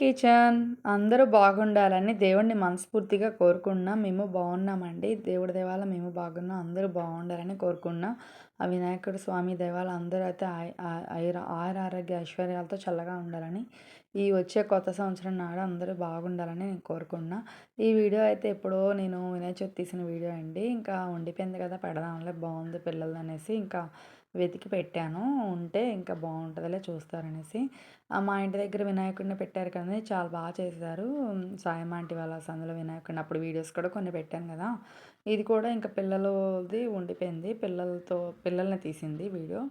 Kitchen అందరూ బాగుండాలని దేవుడిని మనస్ఫూర్తిగా కోరుకున్నాం మేము బాగున్నామండి. దేవుడి దేవాల మేము బాగున్నాం. అందరూ బాగుండాలని కోరుకున్నాం ఆ వినాయకుడు స్వామి దేవాల అందరూ అయితే ఆయుర ఆయుర ఆరోగ్య ఐశ్వర్యాలతో చల్లగా ఉండాలని ఈ వచ్చే కొత్త సంవత్సరం నాడు అందరూ బాగుండాలని నేను కోరుకున్నా ఈ వీడియో అయితే ఎప్పుడో నేను వినాయక చవితి తీసిన వీడియో అండి. ఇంకా ఉండిపోయింది కదా పెడదాంలే బాగుంది పిల్లలు అనేసి ఇంకా వెతికి పెట్టాను. ఉంటే ఇంకా బాగుంటుందిలే చూస్తారనేసి. మా ఇంటి దగ్గర వినాయకుడిని పెట్టారు కదా చాలా బాగా చేశారు. సాయం ఆంటీ వాళ్ళ సందులో వినాయకుడిని అప్పుడు వీడియోస్ కూడా కొన్ని పెట్టాను కదా. ఇది కూడా ఇంకా పిల్లలది ఉండిపోయింది. పిల్లలతో పిల్లల్ని తీసింది వీడియో.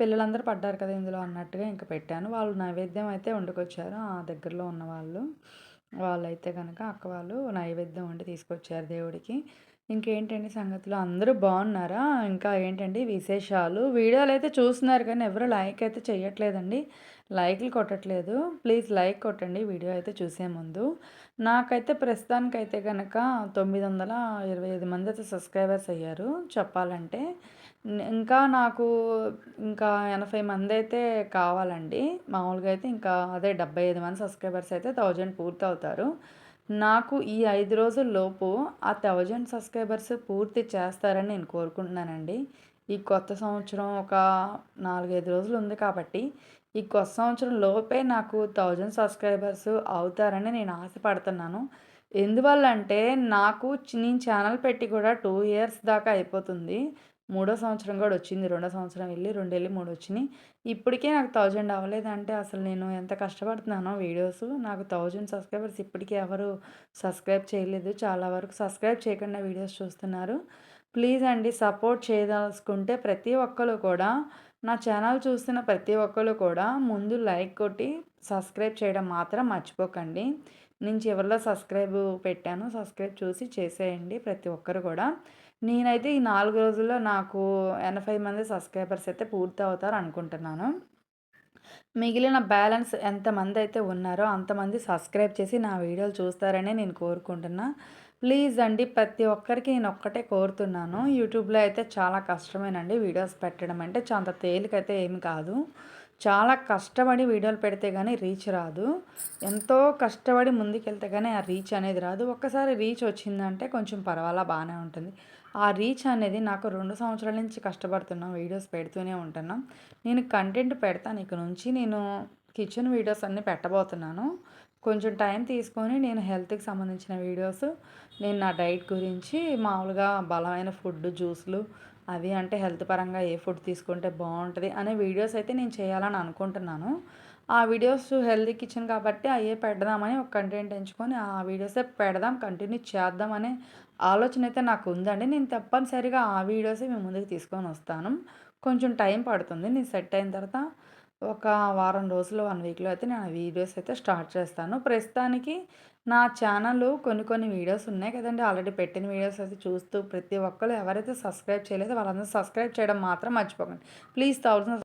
పిల్లలందరూ పడ్డారు కదా ఇందులో అన్నట్టుగా ఇంకా పెట్టాను. వాళ్ళు నైవేద్యం అయితే వండుకొచ్చారు ఆ దగ్గరలో ఉన్న వాళ్ళు. వాళ్ళైతే కనుక అక్క వాళ్ళు నైవేద్యం వండి తీసుకొచ్చారు దేవుడికి. ఇంకేంటండి సంగతులు? అందరూ బాగున్నారా? ఇంకా ఏంటండి విశేషాలు? వీడియోలు అయితే చూస్తున్నారు కానీ ఎవరు లైక్ అయితే చేయట్లేదండి లైక్లు కొట్టట్లేదు. ప్లీజ్ లైక్ కొట్టండి వీడియో అయితే చూసే ముందు. నాకైతే ప్రస్తుతానికైతే కనుక తొమ్మిది వందల ఇరవై ఐదు మంది అయితే సబ్స్క్రైబర్స్ అయ్యారు చెప్పాలంటే. ఇంకా నాకు ఇంకా ఎనభై మంది అయితే కావాలండి. మామూలుగా అయితే ఇంకా అదే డెబ్బై ఐదు మంది సబ్స్క్రైబర్స్ అయితే థౌజండ్ పూర్తి అవుతారు నాకు ఈ ఐదు రోజుల్లోపు ఆ థౌజండ్ సబ్స్క్రైబర్స్ పూర్తి చేస్తారని నేను కోరుకుంటున్నానండి. ఈ కొత్త సంవత్సరం ఒక నాలుగైదు రోజులు ఉంది కాబట్టి ఈ కొత్త సంవత్సరం లోపే నాకు థౌజండ్ సబ్స్క్రైబర్స్ అవుతారని నేను ఆశపడుతున్నాను. ఎందువల్ల అంటే నాకు నేను ఛానల్ పెట్టి కూడా టూ ఇయర్స్ దాకా అయిపోతుంది. మూడో సంవత్సరం కూడా వచ్చింది రెండో సంవత్సరం వెళ్ళి రెండు వెళ్ళి మూడు వచ్చినాయి. ఇప్పటికే నాకు థౌజండ్ అవ్వలేదంటే అసలు నేను ఎంత కష్టపడుతున్నానో వీడియోస్ నాకు థౌజండ్ సబ్స్క్రైబర్స్ ఇప్పటికీ ఎవరు సబ్స్క్రైబ్ చేయలేదు. చాలా వరకు సబ్స్క్రైబ్ చేయకుండా వీడియోస్ చూస్తున్నారు. ప్లీజ్ అండి సపోర్ట్ చేయదలుచుకుంటే ప్రతి ఒక్కరు కూడా నా ఛానల్ చూస్తున్న ప్రతి ఒక్కరు కూడా ముందు లైక్ కొట్టి సబ్స్క్రైబ్ చేయడం మాత్రం మర్చిపోకండి. నేను చివరిలో సబ్స్క్రైబ్ పెట్టాను. సబ్స్క్రైబ్ చూసి చేసేయండి ప్రతి ఒక్కరు కూడా. నేనైతే ఈ నాలుగు రోజుల్లో నాకు ఎనభై మంది సబ్స్క్రైబర్స్ అయితే పూర్తి అవుతారు అనుకుంటున్నాను. మిగిలిన బ్యాలెన్స్ ఎంతమంది అయితే ఉన్నారో అంతమంది సబ్స్క్రైబ్ చేసి నా వీడియోలు చూస్తారని నేను కోరుకుంటున్నా. ప్లీజ్ అండి ప్రతి ఒక్కరికి నేను ఒక్కటే కోరుతున్నాను. యూట్యూబ్లో అయితే చాలా కష్టమేనండి వీడియోస్ పెట్టడం అంటే చాలా తేలికైతే ఏమి కాదు. చాలా కష్టపడి వీడియోలు పెడితే కానీ రీచ్ రాదు. ఎంతో కష్టపడి ముందుకెళ్తే కానీ ఆ రీచ్ అనేది రాదు. ఒక్కసారి రీచ్ వచ్చిందంటే కొంచెం పర్వాలా బాగానే ఉంటుంది. ఆ రీచ్ అనేది నాకు రెండు సంవత్సరాల నుంచి కష్టపడుతున్నాం వీడియోస్ పెడుతూనే ఉంటున్నాం. నేను కంటెంట్ పెడతాను. ఇక నుంచి నేను కిచెన్ వీడియోస్ అన్నీ పెట్టబోతున్నాను. కొంచెం టైం తీసుకొని నేను హెల్త్కి సంబంధించిన వీడియోస్ నేను నా డైట్ గురించి మామూలుగా బలమైన ఫుడ్ జ్యూస్లు అవి అంటే హెల్త్ పరంగా ఏ ఫుడ్ తీసుకుంటే బాగుంటుంది అనే వీడియోస్ అయితే నేను చేయాలని అనుకుంటున్నాను. ఆ వీడియోస్ హెల్తీ కిచెన్ కాబట్టి అయ్యే పెడదామని ఒక కంటెంట్ ఎంచుకొని ఆ వీడియోసే పెడదాం కంటిన్యూ చేద్దామనే ఆలోచన అయితే నాకు ఉందండి. నేను తప్పనిసరిగా ఆ వీడియోసే మేము ముందుకు తీసుకొని వస్తాను. కొంచెం టైం పడుతుంది. నేను సెట్ అయిన తర్వాత ఒక వారం రోజులు వన్ వీక్లో అయితే నేను వీడియోస్ అయితే స్టార్ట్ చేస్తాను. ప్రస్తుతానికి నా ఛానల్లో కొన్ని కొన్ని వీడియోస్ ఉన్నాయి కదండి. ఆల్రెడీ పెట్టిన వీడియోస్ అయితే చూస్తూ ప్రతి ఒక్కరు ఎవరైతే సబ్స్క్రైబ్ చేయలేదో వాళ్ళందరూ సబ్స్క్రైబ్ చేయడం మాత్రం మర్చిపోకండి. Please thousand